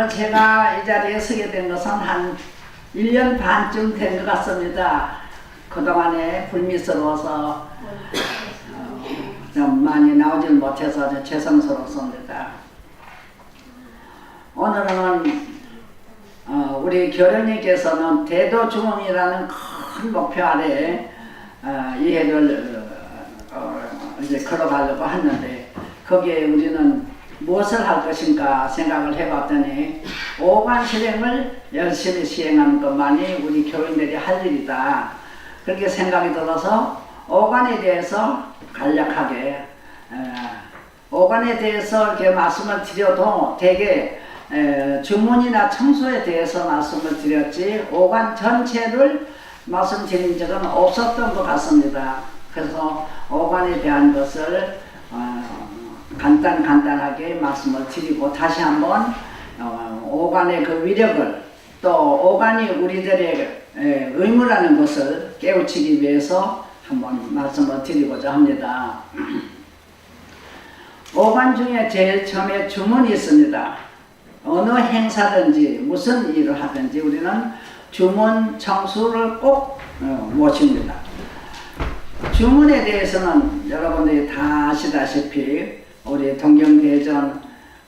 오늘 제가 이 자리에 서게 된 것은 한 1년 반쯤 된 것 같습니다. 그동안에 불미스러워서 어, 좀 많이 나오질 못해서 좀 죄송스럽습니다. 오늘은 어, 우리 교련님께서는 대도중흥이라는 큰 목표 아래 어, 이 해를 어, 어, 이제 걸어가려고 하는데 거기에 우리는 무엇을 할 것인가 생각을 해봤더니 오관 실행을 열심히 시행하는 것만이 우리 교인들이 할 일이다. 그렇게 생각이 들어서 오관에 대해서 간략하게 에, 오관에 대해서 이렇게 말씀을 드려도 되게 에, 주문이나 청소에 대해서 말씀을 드렸지 오관 전체를 말씀드린 적은 없었던 것 같습니다. 그래서 오관에 대한 것을 어, 간단 간단하게 말씀을 드리고 다시 한번 어, 오관의 그 위력을 또 오관이 우리들의 에, 의무라는 것을 깨우치기 위해서 한번 말씀을 드리고자 합니다. 오관 중에 제일 처음에 주문이 있습니다. 어느 행사든지 무슨 일을 하든지 우리는 주문 청수를 꼭 어, 모십니다. 주문에 대해서는 여러분들이 다 아시다시피 우리 동경대전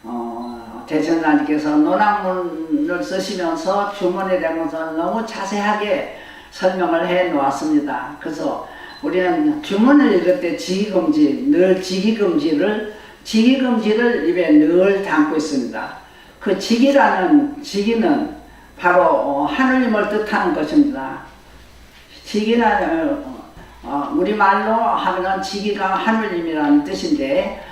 어, 대전사님께서 논학문을 쓰시면서 주문에 것을 너무 자세하게 설명을 해 놓았습니다. 그래서 우리는 주문을 읽을 때 지기금지, 늘 지기금지를 지기금지를 입에 늘 담고 있습니다. 그 지기라는 지기는 바로 어, 하느님을 뜻하는 것입니다. 지기라는 어, 어, 우리말로 하면 지기가 하느님이라는 뜻인데 어,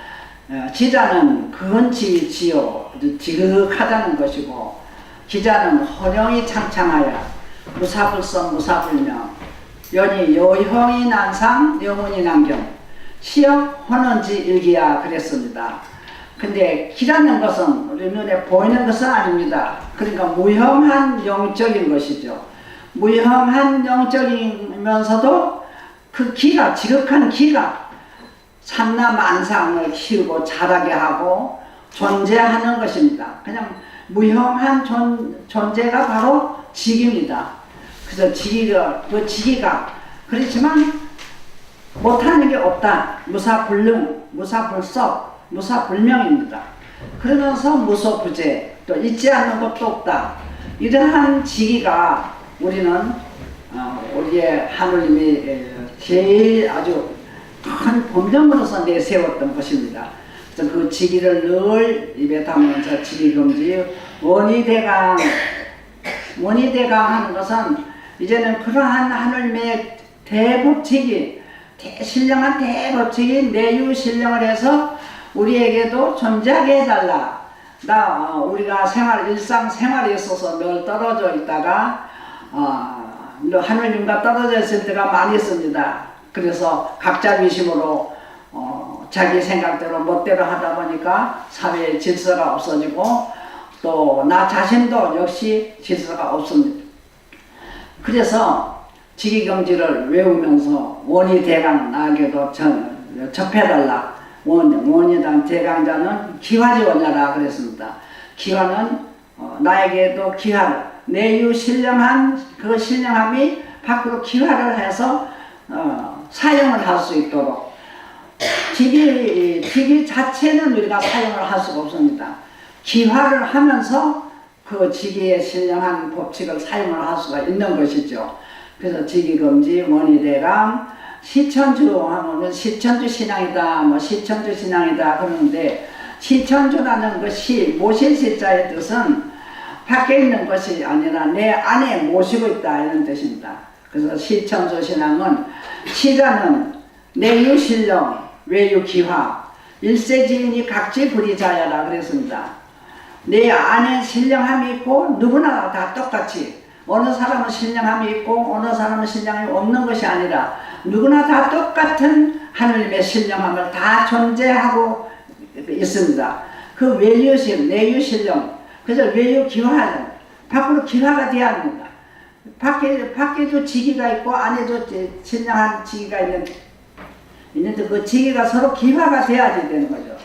지자는 근지 지요 지극하다는 것이고 기자는 헌영이 창창하여 무사불성 무사불명 연이 요형이 난상 영혼이 남경 시역 헌언지 일기야 그랬습니다. 근데 기라는 것은 우리 눈에 보이는 것은 아닙니다. 그러니까 무형한 영적인 것이죠. 무형한 영적이면서도 그 기가 지극한 기가 삼나 만상을 키우고 자라게 하고 존재하는 것입니다. 그냥 무형한 존, 존재가 바로 직입니다. 그래서 지기가 그 지기가 그렇지만 못하는 게 없다. 무사불능, 무사불석, 무사불명입니다. 그러면서 무소부재, 또 잊지 않는 것도 없다. 이러한 지기가 우리는 어, 우리의 하느님이 에, 제일 아주 큰 본점으로서 내세웠던 것입니다. 그 지기를 늘 입에 담으면서 지기금지 원의대강 원의대강 하는 것은 이제는 그러한 하늘님의 대법칙이 대- 신령한 대법칙이 내유 신령을 해서 우리에게도 존재하게 해달라. 나 어, 우리가 생활 일상 생활에 있어서 늘 떨어져 있다가 어, 하느님과 떨어져 있을 때가 많이 있습니다. 그래서 각자 미심으로 어, 자기 생각대로 멋대로 하다 보니까 사회에 질서가 없어지고 또 나 자신도 역시 질서가 없습니다. 그래서 지기경지를 외우면서 원이 대강 나에게도 전, 접해달라. 원, 원이당 대강자는 기화지 원자라 그랬습니다. 기화는 어, 나에게도 기화를 내유 신령한 그 신령함이 밖으로 기화를 해서 어, 사용을 할 수 있도록 기기, 기기 자체는 우리가 사용을 할 수가 없습니다. 기화를 하면서 그 지기의 신령한 법칙을 사용을 할 수가 있는 것이죠. 그래서 지기금지, 원의대강, 시천주 하면 시천주 신앙이다, 뭐 시천주 신앙이다 그러는데 시천주라는 것이 모실 시자의 뜻은 밖에 있는 것이 아니라 내 안에 모시고 있다 이런 뜻입니다. 그래서 시천주 신앙은 시자는 내유 신령, 외유 기화, 일세지인이 각지 불이자야라 그랬습니다. 내 안에 신령함이 있고 누구나 다 똑같이 어느 사람은 신령함이 있고 어느 사람은 신령함이 없는 것이 아니라 누구나 다 똑같은 하느님의 신령함을 다 존재하고 있습니다. 그 외유신, 내유신령, 그래서 외유 기화는 밖으로 기화가 돼야 합니다. 밖에, 밖에도 지기가 있고 안에도 신령한 지기가 있는, 있는데 그 지기가 서로 기화가 돼야지 되는 거죠.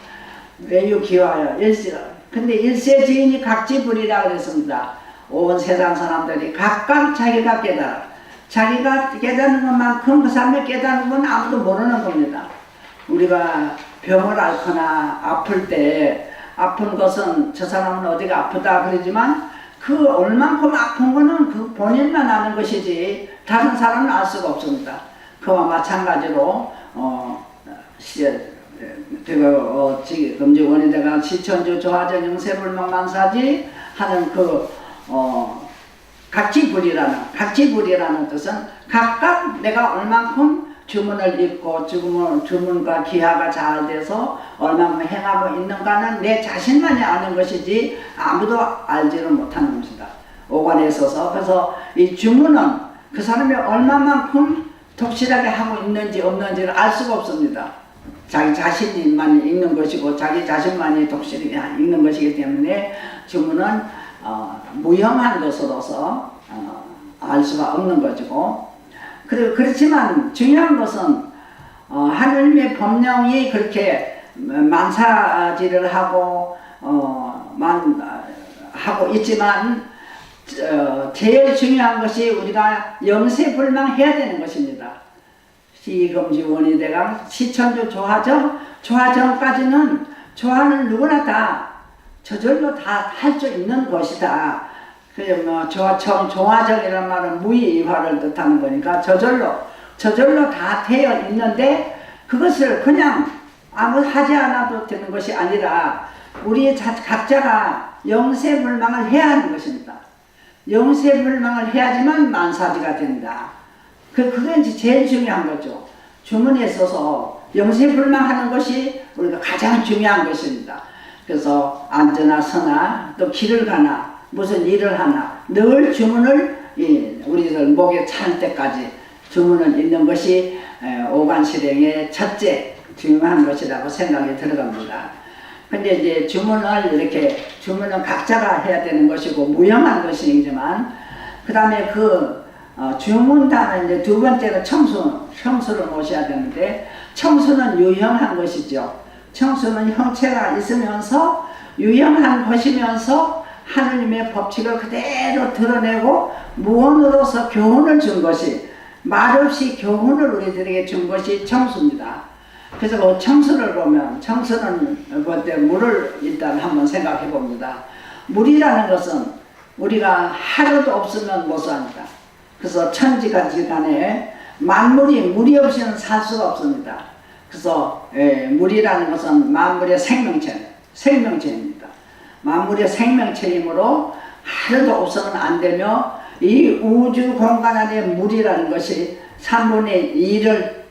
외유 기화야, 일시가. 근데 일세 지인이 각지불이라 그랬습니다. 온 세상 사람들이 각각 자기가 깨달아. 자기가 깨닫는 것만큼 그 사람이 깨닫는 건 아무도 모르는 겁니다. 우리가 병을 앓거나 아플 때 아픈 것은 저 사람은 어디가 아프다 그러지만 그 얼만큼 아픈 거는 그 본인만 아는 것이지 다른 사람은 알 수가 없습니다. 그와 마찬가지로 어 시, 제가 어, 원희대가 시천주 조화전 영세불명만사지 하는 그 어, 각지불이라는 각지불이라는 뜻은 각각 내가 얼만큼 주문을 읽고 주문, 주문과 기하가 잘 돼서 얼만큼 행하고 있는가는 내 자신만이 아는 것이지 아무도 알지를 못하는 것이다. 오관에 있어서 그래서 이 주문은 그 사람이 얼마만큼 독실하게 하고 있는지 없는지를 알 수가 없습니다. 자기 자신만 읽는 것이고 자기 자신만이 독실하게 읽는 것이기 때문에 주문은 어, 무형한 것으로서 어, 알 수가 없는 것이고 그리고 그렇지만 중요한 것은 어, 하느님의 법령이 그렇게 만사지를 하고 어, 만 하고 있지만 어, 제일 중요한 것이 우리가 영세불망해야 되는 것입니다. 시금지 원의대가 시천주 조화정 조화정까지는 조화는 누구나 다 저절로 다 할 수 있는 것이다. 그뭐 조화청 조화정이라는 말은 무의화를 뜻하는 거니까 저절로 저절로 다 되어 있는데 그것을 그냥 아무 하지 않아도 되는 것이 아니라 우리 자, 각자가 영세불망을 해야 하는 것입니다. 영세불망을 해야지만 만사지가 된다. 그, 그게 이제 제일 중요한 거죠. 주문에 있어서 영세불망하는 것이 우리가 가장 중요한 것입니다. 그래서 앉으나 서나 또 길을 가나 무슨 일을 하나 늘 주문을 이, 우리들 목에 찬 때까지 주문을 읽는 것이 에, 오간실행의 첫째 중요한 것이라고 생각이 들어갑니다. 근데 이제 주문을 이렇게 주문은 각자가 해야 되는 것이고 무형한 것이지만 그 다음에 그 어, 주문 다음에 이제 두 번째가 청수 청수를 모셔야 되는데 청수는 유형한 것이죠. 청수는 형체가 있으면서 유형한 것이면서 하느님의 법칙을 그대로 드러내고 무언으로서 교훈을 준 것이 말없이 교훈을 우리들에게 준 것이 청수입니다. 그래서 그 청수를 보면 청수는 그때 물을 일단 한번 생각해 봅니다. 물이라는 것은 우리가 하루도 없으면 못 삽니다. 그래서 천지간지 간에 만물이 물이 없이는 살 수가 없습니다. 그래서 예, 물이라는 것은 만물의 생명체, 생명체입니다. 만물의 생명체이므로 하루도 없으면 안 되며 이 우주 공간 안에 물이라는 것이 3분의 2를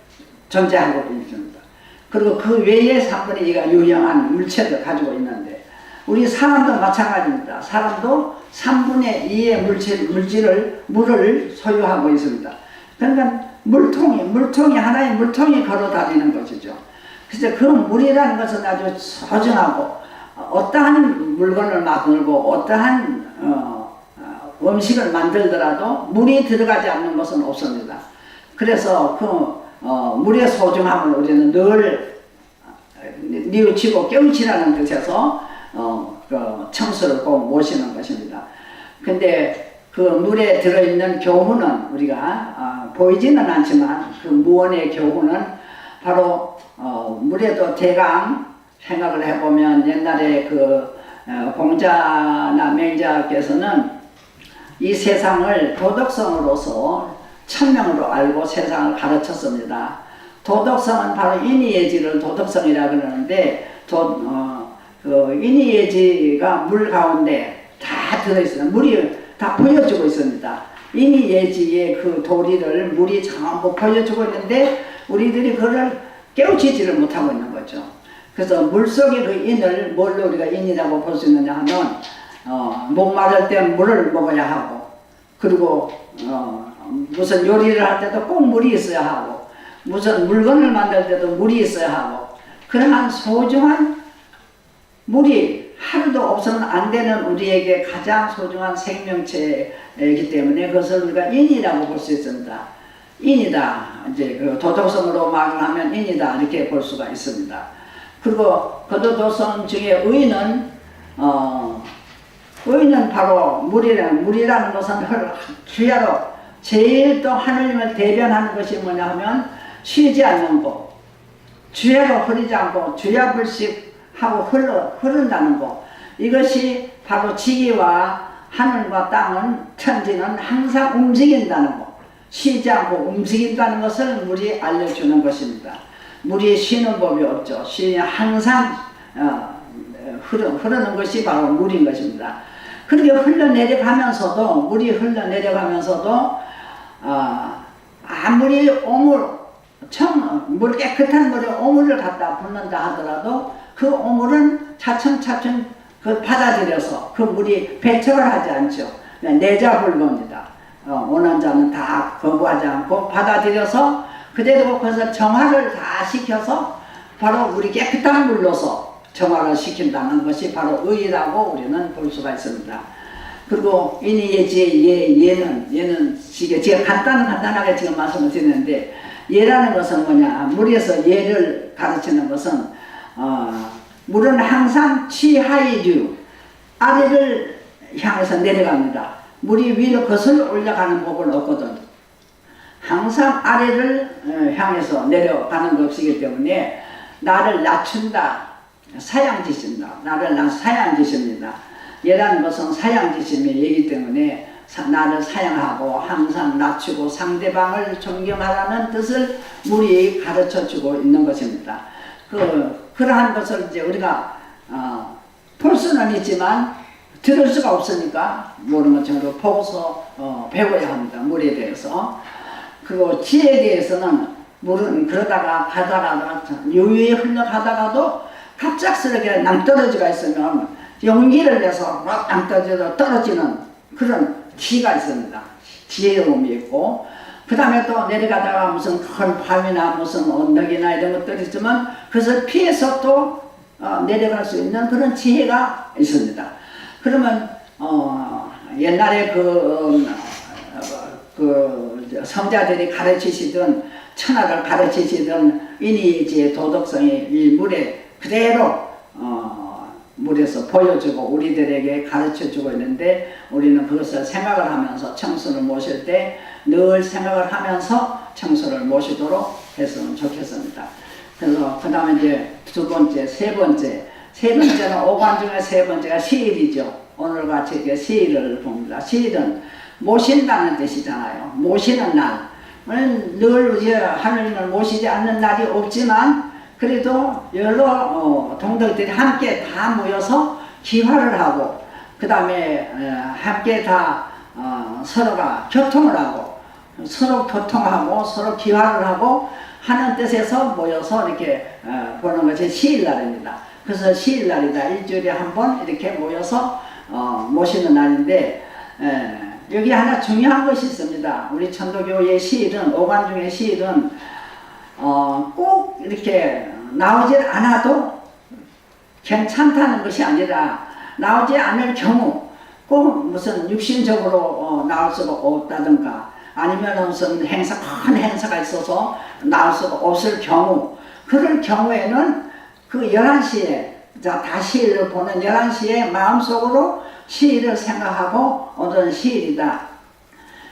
존재하고 있습니다. 그리고 그 외에 3분의 2가 유형한 물체를 가지고 있는데 우리 사람도 마찬가지입니다. 사람도 3분의 2의 물질, 물질을, 물을 소유하고 있습니다. 그러니까 물통이, 물통이, 하나의 물통이 걸어 다니는 것이죠. 그래서 그 물이라는 것은 아주 소중하고, 어떠한 물건을 만들고, 어떠한, 어, 어, 음식을 만들더라도 물이 들어가지 않는 것은 없습니다. 그래서 그, 어, 물의 소중함을 우리는 늘 뉘우치고 깨우치라는 뜻에서, 어, 그 청소를 꼭 모시는 것입니다. 근데 그 물에 들어있는 교훈은 우리가 어, 보이지는 않지만 그 무언의 교훈은 바로 어, 물에도 대강 생각을 해보면 옛날에 그 어, 공자나 맹자께서는 이 세상을 도덕성으로서 천명으로 알고 세상을 가르쳤습니다. 도덕성은 바로 인의예지를 도덕성이라 그러는데 도, 어, 그 인의예지가 물 가운데 다 들어있어요. 물이 다 보여주고 있습니다. 인이 예지의 그 도리를 물이 전부 보여주고 있는데 우리들이 그걸 깨우치지를 못하고 있는 거죠. 그래서 물 속의 그 인을 뭘로 우리가 인이라고 볼 수 있느냐 하면 어, 목마를 때 물을 먹어야 하고 그리고 어, 무슨 요리를 할 때도 꼭 물이 있어야 하고 무슨 물건을 만들 때도 물이 있어야 하고 그러한 소중한 물이 하루도 없으면 안 되는 우리에게 가장 소중한 생명체이기 때문에 그것을 우리가 인이라고 볼 수 있습니다. 인이다. 이제 그 도덕성으로 말을 하면 인이다. 이렇게 볼 수가 있습니다. 그리고 그 도덕성 중에 의는 어, 의는 바로 물이라는 물이라는 것은 흘- 주야로 제일 또 하느님을 대변하는 것이 뭐냐 하면 쉬지 않는 것 주야로 흐르지 않고 주야불식 하고 흘러 흐른다는 것 이것이 바로 지기와 하늘과 땅은 천지는 항상 움직인다는 것 쉬지 않고 움직인다는 것을 물이 알려주는 것입니다. 물이 쉬는 법이 없죠. 쉬 항상 어, 흐르, 흐르는 것이 바로 물인 것입니다. 그렇게 흘러내려가면서도 물이 흘러내려가면서도 어, 아무리 오물 청, 물 깨끗한 물에 오물을 갖다 붓는다 하더라도 그 오물은 차츰차츰 그 받아들여서 그 물이 배척을 하지 않죠. 그냥 내자불겁니다. 어, 원한 자는 다 거부하지 않고 받아들여서 그대로 그것을 정화를 다 시켜서 바로 우리 깨끗한 물로서 정화를 시킨다는 것이 바로 의라고 우리는 볼 수가 있습니다. 그리고 이니 예지의 예, 예는 예는 지금 제가 간단 간단하게 지금 말씀을 드리는데 예라는 것은 뭐냐 물에서 예를 가르치는 것은 어, 물은 항상 취하이류 아래를 향해서 내려갑니다. 물이 위로 거슬러 올라가는 법은 없거든. 항상 아래를 어, 향해서 내려가는 것이기 때문에 나를 낮춘다. 사양지신다. 나를 나 사양지십니다. 예라는 것은 사양지심의 얘기 때문에 사- 나를 사양하고 항상 낮추고 상대방을 존경하라는 뜻을 물이 가르쳐 주고 있는 것입니다. 그, 그러한 것을 이제 우리가, 어, 볼 수는 있지만 들을 수가 없으니까 모르는 것처럼 보고서 어, 배워야 합니다. 물에 대해서. 그리고 지혜에 대해서는 물은 그러다가 가다가 유유히 흘러가다가도 갑작스럽게 낭떠러지가 있으면 용기를 내서 막 낭떠러져 떨어지는 그런 지가 있습니다. 지혜로움이 있고 그 다음에 또 내려가다가 무슨 큰 밤이나 무슨 언덕이나 이런 것들이 있지만 그것을 피해서 또 어, 내려갈 수 있는 그런 지혜가 있습니다. 그러면 어, 옛날에 그, 어, 그 성자들이 가르치시던 천하를 가르치시던 인의지의 도덕성이 이 물에 그대로 어, 물에서 보여주고 우리들에게 가르쳐주고 있는데 우리는 그것을 생각을 하면서 청소를 모실 때 늘 생각을 하면서 청소를 모시도록 했으면 좋겠습니다. 그래서 그 다음에 이제 두 번째, 세 번째, 세 번째는 오관 중에 세 번째가 시일이죠. 오늘 같이 이렇게 시일을 봅니다. 시일은 모신다는 뜻이잖아요. 모시는 날. 우리는 늘 이제 하느님을 모시지 않는 날이 없지만 그래도 여러 어, 동덕들이 함께 다 모여서 기화를 하고 그 다음에 함께 다 어, 서로가 교통을 하고 서로 교통하고 서로 기화를 하고 하는 뜻에서 모여서 이렇게 어, 보는 것이 시일날입니다. 그래서 시일날이다. 일주일에 한 번 이렇게 모여서 어, 모시는 날인데 에, 여기 하나 중요한 것이 있습니다. 우리 천도교의 시일은 오관 중의 시일은 어, 꼭 이렇게 나오질 않아도 괜찮다는 것이 아니라 나오지 않을 경우 꼭 무슨 육신적으로 어, 나올 수가 없다든가 아니면 무슨 행사 큰 행사가 있어서 나올 수가 없을 경우 그럴 경우에는 그 11시에 자 다시를 보는 11시에 마음속으로 시일을 생각하고 오늘은 시일이다.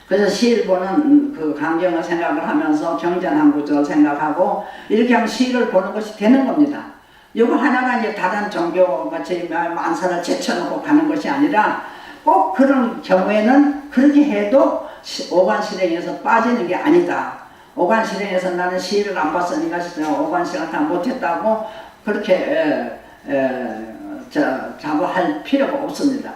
그래서 시일 보는 그 강경을 생각을 하면서 경전한 구조를 생각하고 이렇게 하면 시일을 보는 것이 되는 겁니다. 이거 하나가 이제 다른 종교 같이 만사를 제쳐놓고 가는 것이 아니라 꼭 그런 경우에는 그렇게 해도 시- 오관 실행에서 빠지는 게 아니다. 오관 실행에서 나는 시일을 안 봤으니까 오관 실행 다 못했다고 그렇게 에, 에, 저, 자부할 필요가 없습니다.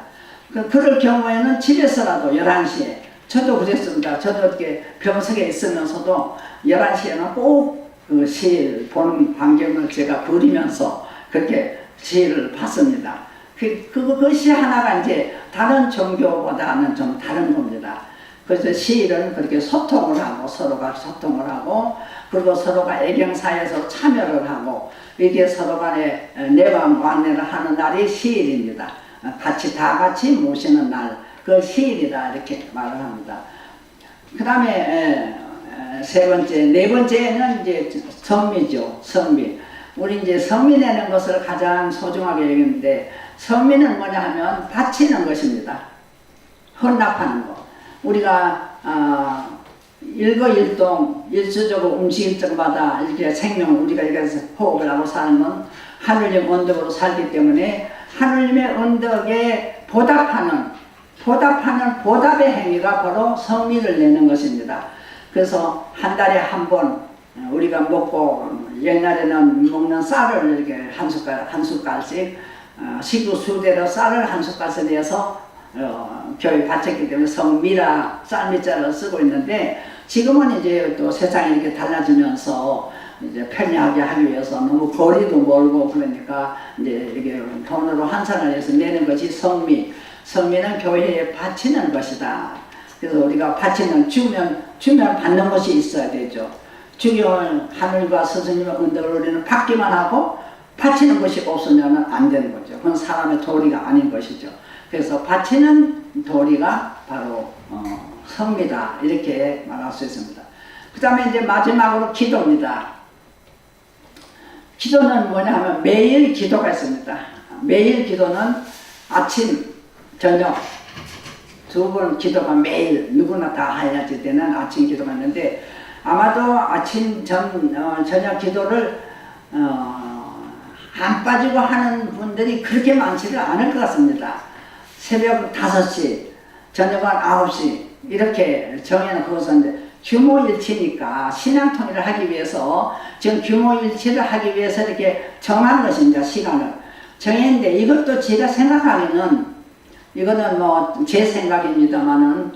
그, 그럴 경우에는 집에서라도 11시에 저도 그랬습니다. 저도 이렇게 병석에 있으면서도 11시에는 꼭 그 시일 보는 환경을 제가 버리면서 그렇게 시일을 봤습니다. 그, 그, 그것이 하나가 이제 다른 종교보다는 좀 다른 겁니다. 그래서 시일은 그렇게 소통을 하고 서로가 소통을 하고 그리고 서로가 애경사에서 참여를 하고 이게 서로 간에 내방 관례를 하는 날이 시일입니다. 같이 다 같이 모시는 날, 그 시일이다 이렇게 말을 합니다. 그 다음에 세 번째, 네 번째는 이제 성미죠. 성미. 우리 이제 성미 내는 것을 가장 소중하게 여기는데 성미는 뭐냐 하면 바치는 것입니다. 헌납하는 거. 우리가 아, 일거일동 일수적으로 움직일 적마다 이렇게 생명 우리가 이렇게 호흡을 하고 사는 건 하늘님 언덕으로 살기 때문에 하늘님의 언덕에 보답하는 보답하는 보답의 행위가 바로 성미를 내는 것입니다. 그래서 한 달에 한 번 우리가 먹고 옛날에는 먹는 쌀을 이렇게 한 숟갈 한 숟갈씩 어, 식구 수대로 쌀을 한 숟갈씩 내서 어, 교회 바쳤기 때문에 성미라 쌀미자를 쓰고 있는데 지금은 이제 또 세상이 이렇게 달라지면서 이제 편리하게 하기 위해서 너무 거리도 멀고 그러니까 이제 이게 돈으로 환산을 해서 내는 것이 성미. 성미는 교회에 바치는 것이다. 그래서 우리가 바치는 주면 주면 받는 것이 있어야 되죠. 주기원 하늘과 스승님의 은덕을 우리는 받기만 하고 바치는 것이 없으면 안 되는 거죠. 그건 사람의 도리가 아닌 것이죠. 그래서 바치는 도리가 바로 어, 성미다 이렇게 말할 수 있습니다. 그 다음에 이제 마지막으로 기도입니다. 기도는 뭐냐 하면 매일 기도가 있습니다. 매일 기도는 아침, 저녁 두 번 기도가 매일 누구나 다 해야지 되는 아침 기도가 있는데 아마도 아침 전 어, 저녁 기도를 어, 안 빠지고 하는 분들이 그렇게 많지를 않을 것 같습니다. 새벽 5시, 저녁 한 9시 이렇게 정해놓고 있었는데 규모일치니까 신앙통일을 하기 위해서 지금 규모일치를 하기 위해서 이렇게 정한 것입니다. 시간을 정했는데 이것도 제가 생각하기는 이거는 뭐 제 생각입니다만은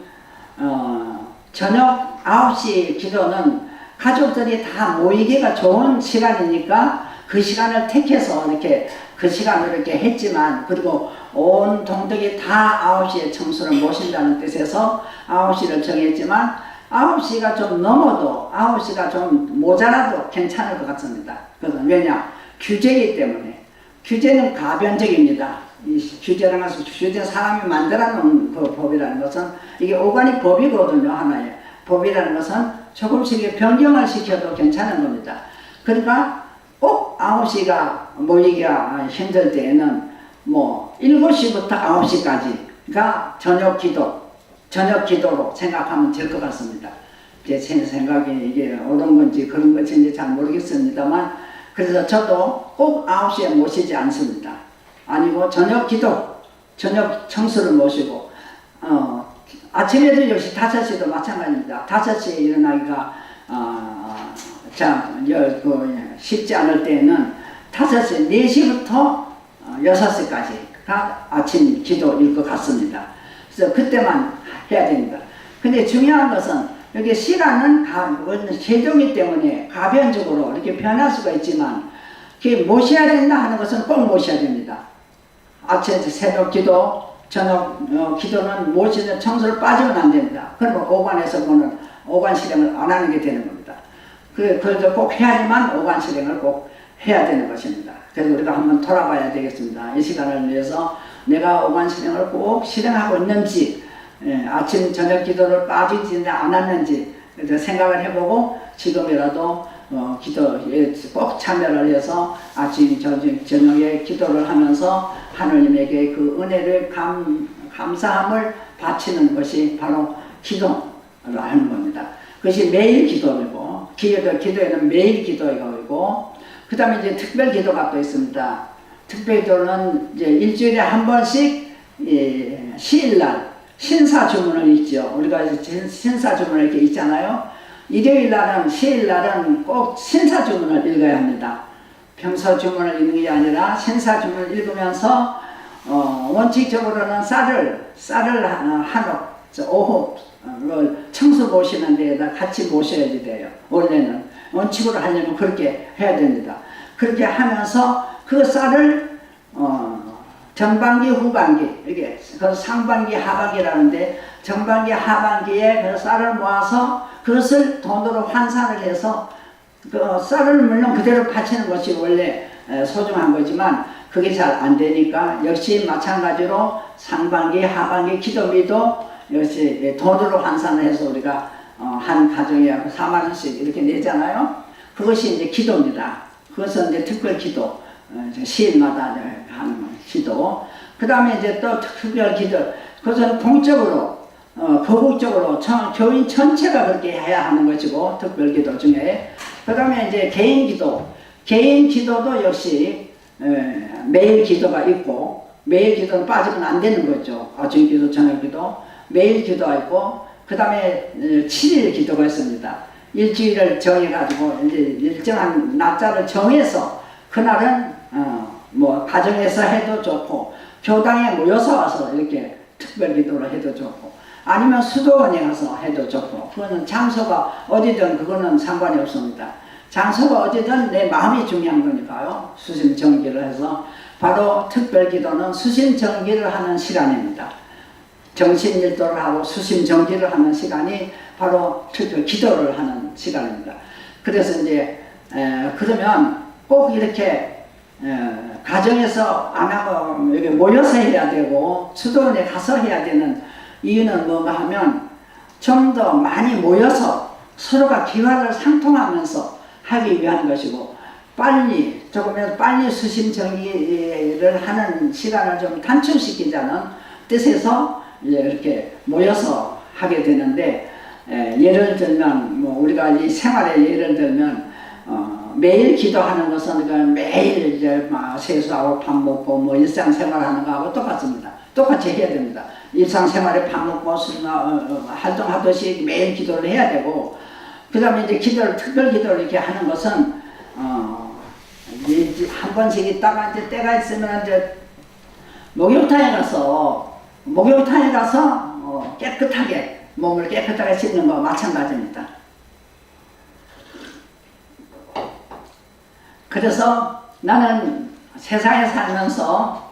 어, 저녁 9시 기도는 가족들이 다 모이기가 좋은 시간이니까 그 시간을 택해서 이렇게 그 시간을 이렇게 했지만 그리고 온 동덕이 다 9시에 청소를 모신다는 뜻에서 9시를 정했지만 9시가 좀 넘어도 9시가 좀 모자라도 괜찮을 것 같습니다. 그래서 왜냐? 규제이기 때문에. 규제는 가변적입니다. 이 규제라는 것은 규제 사람이 만들어 놓은 그 법이라는 것은 이게 오가닉 법이거든요. 하나의. 법이라는 것은 조금씩 변경을 시켜도 괜찮은 겁니다. 그러니까 꼭 9시가 모이기가 힘들 때에는 뭐 7시부터 9시까지가 저녁 기도, 저녁 기도로 생각하면 될 것 같습니다. 제 생각이 이게 옳은 건지 그런 건지 잘 모르겠습니다만 그래서 저도 꼭 9시에 모시지 않습니다. 아니고 저녁 기도, 저녁 청소를 모시고 어, 아침에도 역시 5시도 마찬가지입니다. 5시에 일어나기가 어, 자, 여, 그, 쉽지 않을 때에는 5시, 4시부터 6시까지가 아침 기도일 것 같습니다. 그래서 그때만 해야 됩니다. 근데 중요한 것은 여기 시간은 가, 세종이 때문에 가변적으로 이렇게 변할 수가 있지만 그게 모셔야 된다 하는 것은 꼭 모셔야 됩니다. 아침 새벽 기도, 저녁 어, 기도는 모시는 청소를 빠지면 안 됩니다. 그러면 오관에서 보는 오관 실행을 안 하는 게 되는 겁니다. 그, 그래서 꼭 해야지만 오관 실행을 꼭 해야 되는 것입니다. 그래서 우리가 한번 돌아봐야 되겠습니다. 이 시간을 위해서 내가 오관 실행을 꼭 실행하고 있는지, 예, 아침, 저녁 기도를 빠지지 않았는지 생각을 해보고 지금이라도 어, 기도에 꼭 참여를 해서 아침, 저녁, 저녁에 기도를 하면서 하느님에게 그 은혜를 감, 감사함을 바치는 것이 바로 기도를 하는 겁니다. 그것이 매일 기도이고, 기도, 기도에는 매일 기도이고, 그 다음에 이제 특별 기도가 또 있습니다. 특별 기도는 이제 일주일에 한 번씩, 예, 시일날, 신사 주문을 읽죠. 우리가 이제 신사 주문을 이렇게 읽잖아요. 일요일 날은, 시일 날은 꼭 신사 주문을 읽어야 합니다. 평소 주문을 읽는 게 아니라 신사 주문을 읽으면서, 어, 원칙적으로는 쌀을, 쌀을 한, 한옥, 오후, 어, 청소 모시는 데에다 같이 모셔야지 돼요. 원래는. 원칙으로 하려면 그렇게 해야 됩니다. 그렇게 하면서 그 쌀을, 어, 전반기, 후반기, 이게, 그 상반기, 하반기라는데, 전반기, 하반기에 그 쌀을 모아서 그것을 돈으로 환산을 해서 그 쌀을 물론 그대로 바치는 것이 원래 소중한 거지만 그게 잘 안 되니까 역시 마찬가지로 상반기, 하반기 기도비도 역시 돈으로 환산을 해서 우리가 어, 한 가정에 4만 원씩 이렇게 내잖아요. 그것이 이제 기도입니다. 그것은 이제 특별 기도 어, 시일마다 하는 기도. 그 다음에 이제 또 특별 기도. 그것은 공적으로, 어, 거국적으로 청- 교인 전체가 그렇게 해야 하는 것이고, 특별 기도 중에. 그 다음에 이제 개인 기도. 개인 기도도 역시 에, 매일 기도가 있고, 매일 기도는 빠지면 안 되는 거죠. 아침 기도, 저녁 기도. 매일 기도가 있고, 그 다음에 7일 기도가 있습니다. 일주일을 정해가지고 이제 일정한 날짜를 정해서 그날은 어, 뭐 가정에서 해도 좋고 교당에 모여서 와서 이렇게 특별 기도를 해도 좋고 아니면 수도원에 가서 해도 좋고 그거는 장소가 어디든 그거는 상관이 없습니다. 장소가 어디든 내 마음이 중요한 거니까요. 수심 정기를 해서 바로 특별 기도는 수심 정기를 하는 시간입니다. 정신 일도를 하고 수심 정기를 하는 시간이 바로 특별 기도를 하는 시간입니다. 그래서 이제 에, 그러면 꼭 이렇게 에, 가정에서 안 하고 여기 모여서 해야 되고 수도원에 가서 해야 되는 이유는 뭔가 하면 좀 더 많이 모여서 서로가 기화를 상통하면서 하기 위한 것이고 빨리 조금이라도 빨리 수심 정리를 하는 시간을 좀 단축시키자는 뜻에서 이렇게 모여서 하게 되는데 에, 예를 들면 뭐 우리가 이 생활에 예를 들면 어, 매일 기도하는 것은 그 매일 이제 막 세수하고 밥 먹고 뭐 일상생활 하는 거하고 똑같습니다. 똑같이 해야 됩니다. 일상생활에 밥 먹고 술이나 어, 어, 활동하듯이 매일 기도를 해야 되고 그 다음에 이제 기도를 특별 기도를 이렇게 하는 것은 어, 이제 한 번씩 있다가 이제 때가 있으면 이제 목욕탕에 가서 목욕탕에 가서 어, 깨끗하게 몸을 깨끗하게 씻는 거와 마찬가지입니다. 그래서 나는 세상에 살면서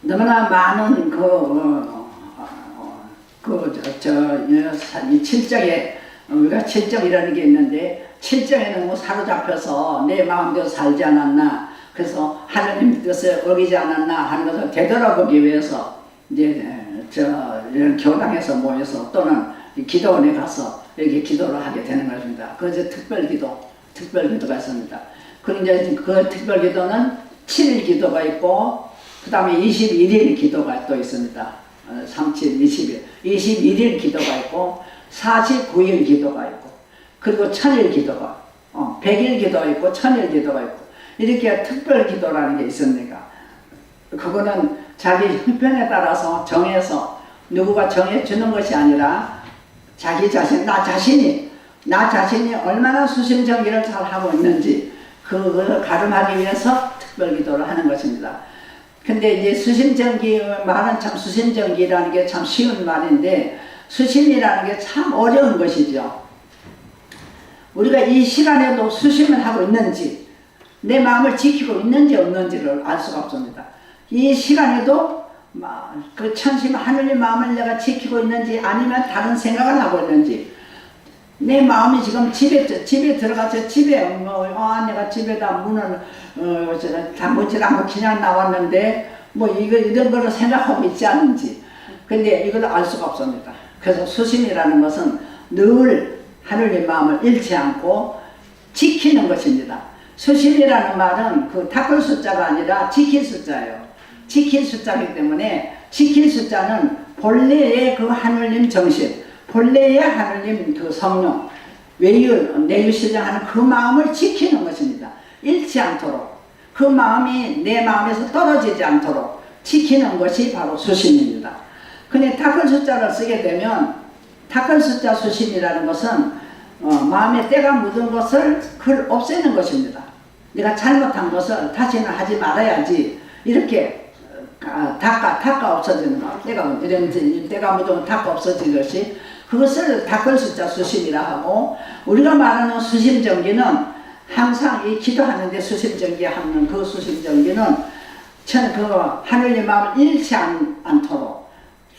너무나 많은 그, 어, 어, 그, 저, 저, 이 칠정에, 우리가 칠정이라는 게 있는데, 칠정에 너무 사로잡혀서 내 마음대로 살지 않았나, 그래서 하나님 뜻을 어기지 않았나 하는 것을 되돌아보기 위해서, 이제, 저, 이런 교당에서 모여서 또는 이 기도원에 가서 이렇게 기도를 하게 되는 것입니다. 그래서 특별 기도, 특별 기도가 있습니다. 그 이제 그 특별 기도는 7일 기도가 있고, 그 다음에 21일 기도가 또 있습니다. 어, 37, 20일. 21일 기도가 있고, 49일 기도가 있고, 그리고 천일 기도가, 어, 100일 기도가 있고, 천일 기도가 있고, 이렇게 특별 기도라는 게 있습니다. 그거는 자기 형편에 따라서 정해서 누구가 정해주는 것이 아니라 자기 자신, 나 자신이, 나 자신이 얼마나 수심정기를 잘 하고 있는지 그걸 가름하기 위해서 특별 기도를 하는 것입니다. 근데 이제 수심정기 말은 참 수심정기라는 게 참 쉬운 말인데 수심이라는 게 참 어려운 것이죠. 우리가 이 시간에도 수심을 하고 있는지 내 마음을 지키고 있는지 없는지를 알 수가 없습니다. 이 시간에도 마- 그 천심 하늘의 마음을 내가 지키고 있는지 아니면 다른 생각을 하고 있는지 내 마음이 지금 집에 집에 들어가서 집에 뭐 아, 내가 집에다 문을 어, 저, 단무질 않고 그냥 나왔는데 뭐 이거 이런 거를 생각하고 있지 않은지 근데 이걸 알 수가 없습니다. 그래서 수심이라는 것은 늘 하늘의 마음을 잃지 않고 지키는 것입니다. 수심이라는 말은 그 닦을 숫자가 아니라 지킬 숫자예요. 지킬 숫자이기 때문에 지킬 숫자는 본래의 그 하늘님 정신, 본래의 하늘님 그 성령, 외유, 내유실령하는 그 마음을 지키는 것입니다. 잃지 않도록. 그 마음이 내 마음에서 떨어지지 않도록 지키는 것이 바로 수심입니다. 근데 닦을 숫자를 쓰게 되면 닦을 숫자 수심이라는 것은 어, 마음에 때가 묻은 것을 그 없애는 것입니다. 내가 잘못한 것을 다시는 하지 말아야지 이렇게 아, 닦아 닦아 없어지는 거. 때가 이런 때가 묻으면 닦아 없어지듯이 그것을 닦을 숫자 수심이라 하고 우리가 말하는 수심 정기는 항상 이 기도하는데 수심 정기 하는 그 수심 정기는 전그 하늘의 마음을 잃지 않, 않도록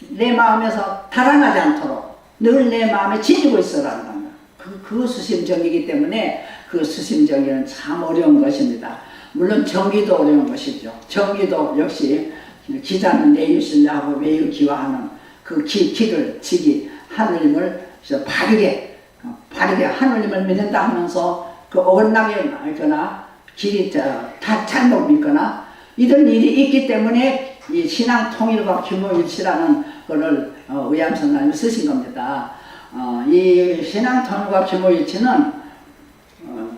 내 마음에서 달아나지 않도록 늘 내 마음에 지니고 있어라는 겁니다. 그, 그 수심정이기 때문에 그 수심정이는 참 어려운 것입니다. 물론 정기도 어려운 것이죠. 정기도 역시 기자는 내유신하고 매우 기와하는 그 기, 기를 지기 하느님을 저 바르게 어, 바르게 하느님을 믿는다 하면서 그 어긋나게 있거나 길이 저, 다 잘못 믿거나 이런 일이 있기 때문에 이 신앙 통일과 규모 일치라는 것을 어, 의암선사님이 쓰신 겁니다. 어, 이 신앙 통일과 규모 일치는 어,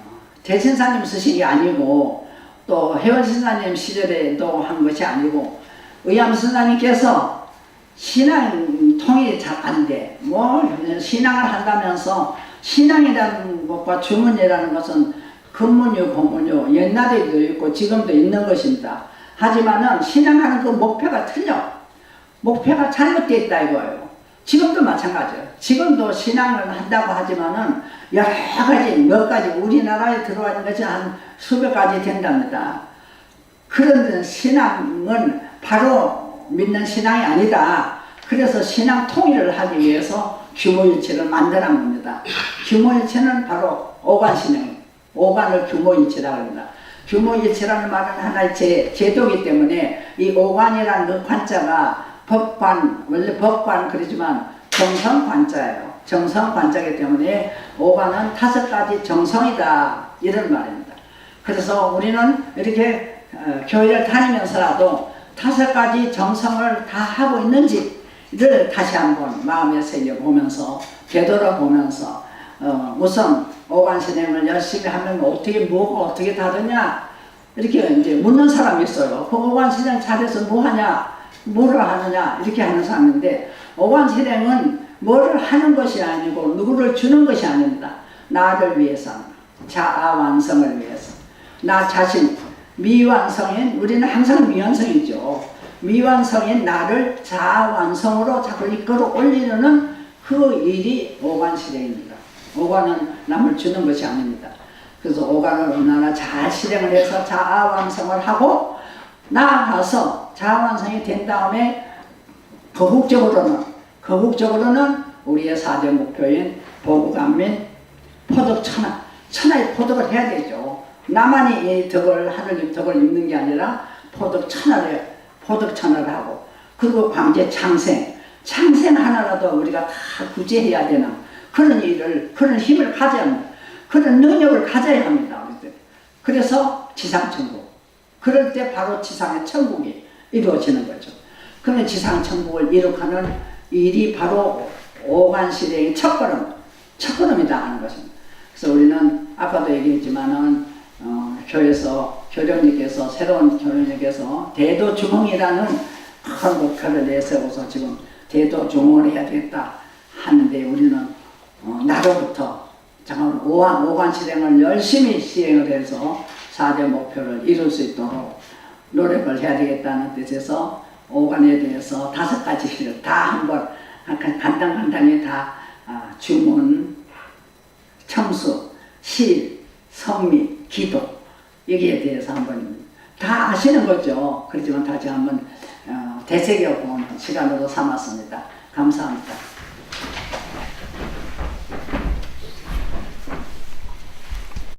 대신사님 쓰신 게 아니고 또 회원신사님 시절에도 한 것이 아니고 의암선사님께서 신앙 통일이 잘 안 돼. 뭐 신앙을 한다면서 신앙이라는 것과 주문이라는 것은 근문유, 고문유 옛날에도 있고 지금도 있는 것입니다. 하지만은 신앙하는 그 목표가 틀려. 목표가 잘못되어 있다 이거예요. 지금도 마찬가지예요. 지금도 신앙을 한다고 하지만은 여러 가지 몇 가지 우리나라에 들어와 있는 것이 한 수백 가지 된답니다. 그런 신앙은 바로 믿는 신앙이 아니다. 그래서 신앙 통일을 하기 위해서 규모일체를 만드는 겁니다. 규모일체는 바로 오관신앙, 오관을 규모일체라고 합니다. 규모일체라는 말은 하나의 제, 제도이기 때문에 이 오관이라는 그 관자가 법관, 원래 법관 그러지만 정성 관자예요. 정성 관자이기 때문에 오관은 다섯 가지 정성이다. 이런 말입니다. 그래서 우리는 이렇게 어, 교회를 다니면서라도 다섯 가지 정성을 다 하고 있는지 를 다시 한번 마음에 새겨보면서 되돌아보면서 어, 우선 오관신행을 열심히 하면 어떻게 뭐가 어떻게 다르냐 이렇게 이제 묻는 사람이 있어요. 그 오관신행 잘해서 뭐 하냐 뭐를 하느냐 이렇게 하는 사람인데 오관신행은 뭐를 하는 것이 아니고 누구를 주는 것이 아닙니다. 나를 위해서 자아 완성을 위해서 나 자신 미완성인 우리는 항상 미완성이죠. 미완성인 나를 자완성으로 자꾸 이끌어 올리려는 그 일이 오관실행입니다. 오관은 남을 주는 것이 아닙니다. 그래서 오관을 얼마나 잘 실행을 해서 자아완성을 하고 나아가서 자아완성이 된 다음에 거국적으로는 거국적으로는 우리의 사대 목표인 보국안민 포덕 천하 천하의 포덕을 해야 되죠. 나만이 이 덕을 하늘님 덕을 입는 게 아니라 포덕 천하를 천하를 하고 그리고 광제 창생 창생 하나라도 우리가 다 구제해야 되는 그런 일을 그런 힘을 가져야 합니다. 그런 능력을 가져야 합니다. 그래서 지상천국 그럴 때 바로 지상의 천국이 이루어지는 거죠. 그러면 지상천국을 이룩하는 일이 바로 오간시대의 첫걸음, 첫걸음이다 하는 것입니다. 그래서 우리는 아까도 얘기했지만은 어, 교회에서 교련님께서 새로운 교련님께서 대도주몽이라는 큰 목표를 내세워서 지금 대도주몽을 해야 되겠다 하는데 우리는 어, 나로부터 잠깐 오한 오관 실행을 열심히 시행을 해서 4대 목표를 이룰 수 있도록 노력을 해야 되겠다는 뜻에서 오관에 대해서 다섯 가지를 다 한번 간단 간단히 다 아, 주문, 청수, 실, 성미, 기도 여기에 대해서 한번 다 아시는 거죠. 그렇지만 다시 한번 어, 되새겨 보는 시간으로 삼았습니다. 감사합니다.